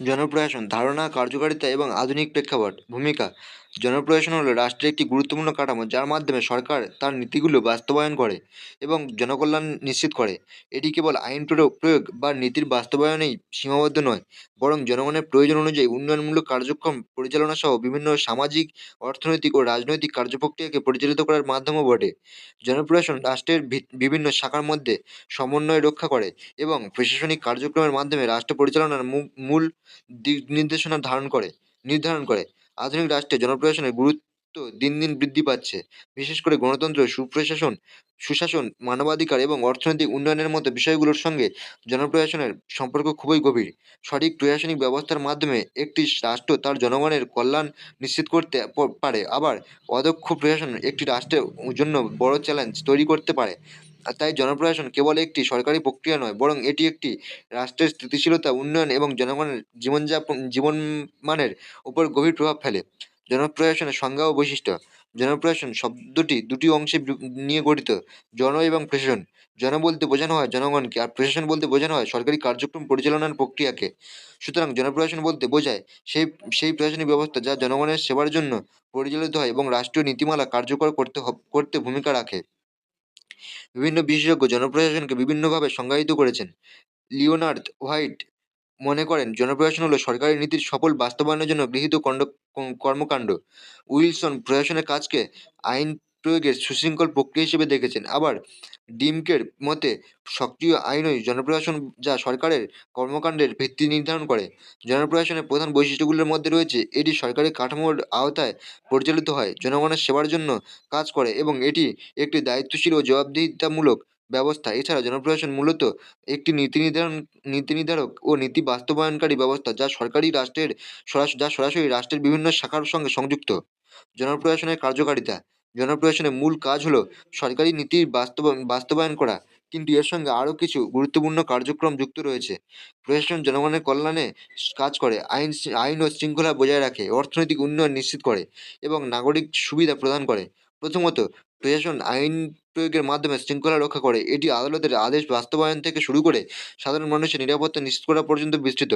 জনপ্রশাসন ধারণা কার্যকারিতা এবং আধুনিক প্রেক্ষাপট ভূমিকা জনপ্রশাসন হলো রাষ্ট্রের একটি গুরুত্বপূর্ণ কাঠামো যার মাধ্যমে সরকার তার নীতিগুলো বাস্তবায়ন করে এবং জনকল্যাণ নিশ্চিত করে। এটি কেবল আইন প্রয়োগ বা নীতির বাস্তবায়নেই সীমাবদ্ধ নয়, বরং জনগণের প্রয়োজন অনুযায়ী উন্নয়নমূলক কার্যক্রম পরিচালনা সহ বিভিন্ন সামাজিক, অর্থনৈতিক ও রাজনৈতিক কার্যপ্রক্রিয়াকে পরিচালিত করার মাধ্যমও বটে। জনপ্রশাসন রাষ্ট্রের বিভিন্ন শাখার মধ্যে সমন্বয় রক্ষা করে এবং প্রশাসনিক কার্যক্রমের মাধ্যমে রাষ্ট্র পরিচালনার মূল দিক, নির্দেশনা ধারণ করে, নির্ধারণ করে। আধুনিক রাষ্ট্রে জনপ্রশাসনের গুরুত্ব দিন দিন বৃদ্ধি পাচ্ছে। বিশেষ করে গণতন্ত্র, সুপ্রশাসন, সুশাসন, মানবাধিকার এবং অর্থনৈতিক উন্নয়নের মতো বিষয়গুলোর সঙ্গে জনপ্রশাসনের সম্পর্ক খুবই গভীর। সঠিক প্রশাসনিক ব্যবস্থার মাধ্যমে একটি রাষ্ট্র তার জনগণের কল্যাণ নিশ্চিত করতে পারে। আবার অদক্ষ প্রশাসন একটি রাষ্ট্রের জন্য বড় চ্যালেঞ্জ তৈরি করতে পারে। তাই জনপ্রশাসন কেবল একটি সরকারি প্রক্রিয়া নয়, বরং এটি একটি রাষ্ট্রের স্থিতিশীলতা, উন্নয়ন এবং জনগণের জীবনযাপন জীবনমানের উপর গভীর প্রভাব ফেলে। জনপ্রশাসনের সংজ্ঞা ও বৈশিষ্ট্য। জনপ্রশাসন শব্দটি দুটি অংশে নিয়ে গঠিত, জন এবং প্রশাসন। জন বলতে বোঝানো হয় জনগণকে আর প্রশাসন বলতে বোঝানো হয় সরকারি কার্যক্রম পরিচালনার প্রক্রিয়াকে। সুতরাং জনপ্রশাসন বলতে বোঝায় সেই সেই প্রশাসনিক ব্যবস্থা যা জনগণের সেবার জন্য পরিচালিত হয় এবং রাষ্ট্রীয় নীতিমালা কার্যকর করতে করতে ভূমিকা রাখে। বিভিন্ন বিশেষজ্ঞ জনপ্রশাসনকে বিভিন্নভাবে সংজ্ঞায়িত করেছেন। লিওনার্দ হোয়াইট মনে করেন, জনপ্রশাসন হলো সরকারি নীতির সফল বাস্তবায়নের জন্য গৃহীত কণ্ড কর্মকাণ্ড। উইলসন প্রশাসনের কাজকে আইন প্রয়োগের সুশৃঙ্খল প্রক্রিয়া হিসেবে দেখেছেন। আবার ডিমকের মতে সক্রিয় আইনই জনপ্রশাসন যা সরকারের কর্মকাণ্ডের ভিত্তি নির্ধারণ করে। জনপ্রশাসনের প্রধান বৈশিষ্ট্যগুলির মধ্যে রয়েছে, এটি সরকারি কাঠামোর আওতায় পরিচালিত হয়, জনগণের সেবার জন্য কাজ করে এবং এটি একটি দায়িত্বশীল ও জবাবদিহিতামূলক ব্যবস্থা। এছাড়া জনপ্রশাসন মূলত একটি নীতি নির্ধারণ, নীতি নির্ধারক ও নীতি বাস্তবায়নকারী ব্যবস্থা যা সরকারি রাষ্ট্রের সরাস- যা সরাসরি রাষ্ট্রের বিভিন্ন শাখার সঙ্গে সংযুক্ত। জনপ্রশাসনের কার্যকারিতা জনপ্রশাসনের মূল কাজ হলো সরকারি নীতির বাস্তব- বাস্তবায়ন করা। কিন্তু এর সঙ্গে আরও কিছু গুরুত্বপূর্ণ কার্যক্রম যুক্ত রয়েছে। প্রশাসন জনগণের কল্যাণে কাজ করে, আইন আইন ও শৃঙ্খলা বজায় রাখে, অর্থনৈতিক উন্নয়ন নিশ্চিত করে এবং নাগরিক সুবিধা প্রদান করে। প্রথমত, প্রশাসন আইন প্রয়োগের মাধ্যমে শৃঙ্খলা রক্ষা করে। এটি আদালতের আদেশ বাস্তবায়ন থেকে শুরু করে সাধারণ মানুষের নিরাপত্তা নিশ্চিত করা পর্যন্ত বিস্তৃত।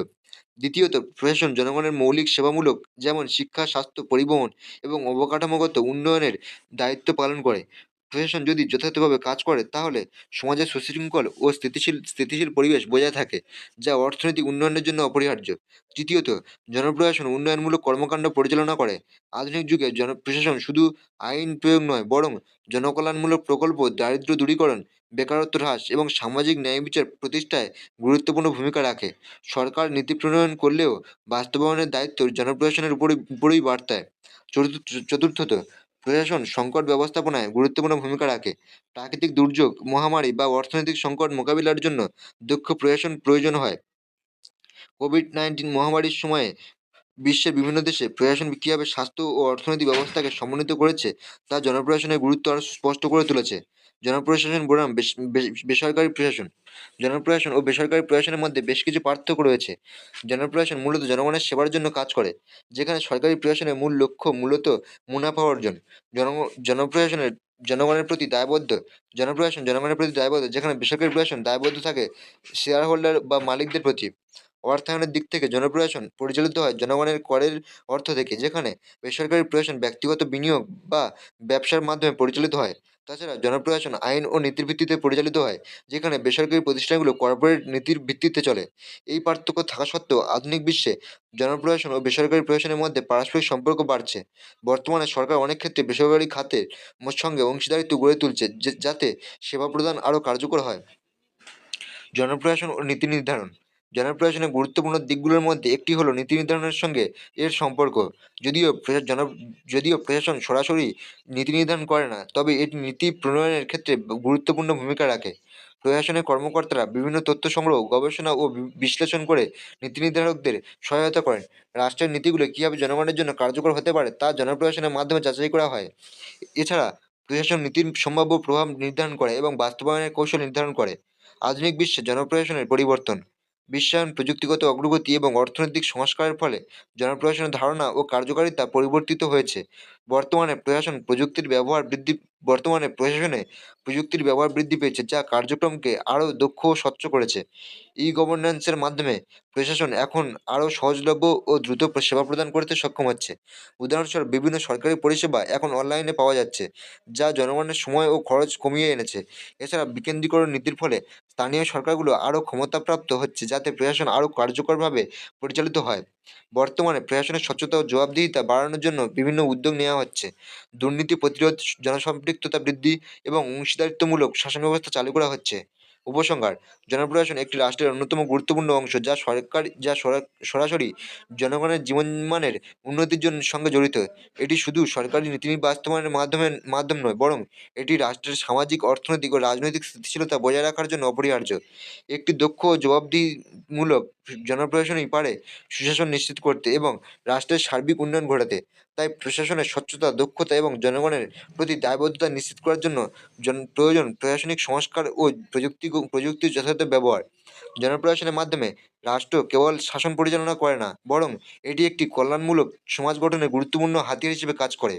দ্বিতীয়ত প্রশাসন জনগণের মৌলিক সেবামূলক, যেমন শিক্ষা, স্বাস্থ্য, পরিবহন এবং অবকাঠামোগত উন্নয়নের দায়িত্ব পালন করে। প্রশাসন যদি যথাযথভাবে কাজ করে, তাহলে সমাজের সুশৃঙ্খল ও স্থিতিশীল স্থিতিশীল পরিবেশ বজায় থাকে, যা অর্থনৈতিক উন্নয়নের জন্য অপরিহার্য। তৃতীয়ত, জনপ্রশাসন উন্নয়নমূলক কর্মকাণ্ড পরিচালনা করে। আধুনিক যুগে জনপ্রশাসন শুধু আইন প্রয়োগ নয়, বরং জনকল্যাণমূলক প্রকল্প, দারিদ্র্য দূরীকরণ বেকারত্ব হ্রাস এবং সামাজিক ন্যায় বিচার প্রতিষ্ঠায় গুরুত্বপূর্ণ ভূমিকা রাখে। সরকার নীতি প্রণয়ন করলেও বাস্তবায়নের দায়িত্ব জনপ্রশাসনের উপরই, উপরেই বার্তায়। চতুর্থ, চতুর্থত, প্রশাসন সংকট ব্যবস্থাপনায় গুরুত্বপূর্ণ ভূমিকা রাখে। প্রাকৃতিক দুর্যোগ, মহামারী বা অর্থনৈতিক সংকট মোকাবিলার জন্য দক্ষ প্রশাসন প্রয়োজন হয়। কোভিড নাইন্টিন মহামারীর সময়ে বিশ্বের বিভিন্ন দেশে প্রশাসন কীভাবে স্বাস্থ্য ও অর্থনৈতিক ব্যবস্থাকে সমন্বিত করেছে তা জনপ্রশাসনের গুরুত্ব আরও স্পষ্ট করে তুলেছে। জনপ্রশাসন বনাম বেসরকারি প্রশাসন। জনপ্রশাসন ও বেসরকারি প্রশাসনের মধ্যে বেশ কিছু পার্থক্য রয়েছে। জনপ্রশাসন মূলত জনগণের সেবার জন্য কাজ করে, যেখানে সরকারি প্রশাসনের মূল লক্ষ্য মূলত মুনাফা অর্জন। জন, জনপ্রশাসনের, জনগণের প্রতি দায়বদ্ধ, জনপ্রশাসন জনগণের প্রতি দায়বদ্ধ, যেখানে বেসরকারি প্রশাসন দায়বদ্ধ থাকে শেয়ার হোল্ডার বা মালিকদের প্রতি। অর্থায়নের দিক থেকে জনপ্রশাসন পরিচালিত হয় জনগণের করের অর্থ থেকে, যেখানে বেসরকারি প্রশাসন ব্যক্তিগত বিনিয়োগ বা ব্যবসার মাধ্যমে পরিচালিত হয়। তাছাড়া জনপ্রশাসন, আইন ও নীতির ভিত্তিতে পরিচালিত হয়, যেখানে বেসরকারি প্রতিষ্ঠানগুলো কর্পোরেট নীতির ভিত্তিতে চলে। এই পার্থক্য থাকা সত্ত্বেও আধুনিক বিশ্বে জনপ্রশাসন ও বেসরকারি প্রশাসনের মধ্যে পারস্পরিক সম্পর্ক বাড়ছে। বর্তমানে সরকার অনেক ক্ষেত্রে বেসরকারি খাতের সঙ্গে অংশীদারিত্ব গড়ে তুলছে যাতে সেবা প্রদান আরও কার্যকর হয়। জনপ্রশাসন ও নীতি নির্ধারণ জনপ্রশাসনের গুরুত্বপূর্ণ দিকগুলোর মধ্যে একটি হলো নীতি নির্ধারণের সঙ্গে এর সম্পর্ক। যদিও জন যদিও প্রশাসন সরাসরি নীতি নির্ধারণ করে না, তবে এটি নীতি প্রণয়নের ক্ষেত্রে গুরুত্বপূর্ণ ভূমিকা রাখে। প্রশাসনের কর্মকর্তারা বিভিন্ন তথ্য সংগ্রহ, গবেষণা ও বিশ্লেষণ করে নীতি নির্ধারকদের সহায়তা করেন। রাষ্ট্রের নীতিগুলো কীভাবে জনগণের জন্য কার্যকর হতে পারে তা জনপ্রশাসনের মাধ্যমে যাচাই করা হয়। এছাড়া প্রশাসন নীতির সম্ভাব্য প্রভাব নির্ধারণ করে এবং বাস্তবায়নের কৌশল নির্ধারণ করে। আধুনিক বিশ্বে জনপ্রশাসনের পরিবর্তন। বিশ্বায়ন, প্রযুক্তিগত অগ্রগতি এবং অর্থনৈতিক সংস্কারের ফলে জনপ্রশাসনের ধারণা ও কার্যকারিতা পরিবর্তিত হয়েছে। বর্তমানে প্রশাসন প্রযুক্তির ব্যবহার বৃদ্ধি বর্তমানে প্রশাসনে প্রযুক্তির ব্যবহার বৃদ্ধি পেয়েছে, যা কার্যক্রমকে আরও দক্ষ ও স্বচ্ছ করেছে। ই গভর্নেন্সের মাধ্যমে প্রশাসন এখন আরও সহজলভ্য ও দ্রুত সেবা প্রদান করতে সক্ষম হচ্ছে। উদাহরণস্বরূপ, বিভিন্ন সরকারি পরিষেবা এখন অনলাইনে পাওয়া যাচ্ছে, যা জনগণের সময় ও খরচ কমিয়ে এনেছে। এছাড়া বিকেন্দ্রীকরণ নীতির ফলে স্থানীয় সরকারগুলো আরও ক্ষমতাপ্রাপ্ত হচ্ছে, যাতে প্রশাসন আরও কার্যকরভাবে পরিচালিত হয়। বর্তমানে প্রশাসনের স্বচ্ছতা ও জবাবদিহিতা বাড়ানোর জন্য বিভিন্ন উদ্যোগ নেওয়া হচ্ছে। দুর্নীতি প্রতিরোধ, জনসম্পৃক্ততা বৃদ্ধি এবং অংশীদারিত্বমূলক শাসন ব্যবস্থা চালু করা হচ্ছে। উপসংহার, জনপ্রশাসন একটি রাষ্ট্রের অন্যতম গুরুত্বপূর্ণ অংশ যা সরকার, যা সরাসরি জনগণের জীবনমানের উন্নতির জন্য সঙ্গে জড়িত। এটি শুধু সরকারি নীতি বাস্তবায়নের মাধ্যমে, মাধ্যম নয়, বরং এটি রাষ্ট্রের সামাজিক, অর্থনৈতিক ও রাজনৈতিক স্থিতিশীলতা বজায় রাখার জন্য অপরিহার্য। একটি দক্ষ ও জবাবদিহিমূলক জনপ্রশাসনই পারে সুশাসন নিশ্চিত করতে এবং রাষ্ট্রের সার্বিক উন্নয়ন ঘটাতে। তাই প্রশাসনের স্বচ্ছতা, দক্ষতা এবং জনগণের প্রতি দায়বদ্ধতা নিশ্চিত করার জন্য জন, প্রয়োজন প্রশাসনিক সংস্কার ও প্রযুক্তি, প্রযুক্তির যথাযথ ব্যবহার। জনপ্রশাসনের মাধ্যমে রাষ্ট্র কেবল শাসন পরিচালনা করে না, বরং এটি একটি কল্যাণমূলক সমাজ গঠনের গুরুত্বপূর্ণ হাতিয়ার হিসেবে কাজ করে।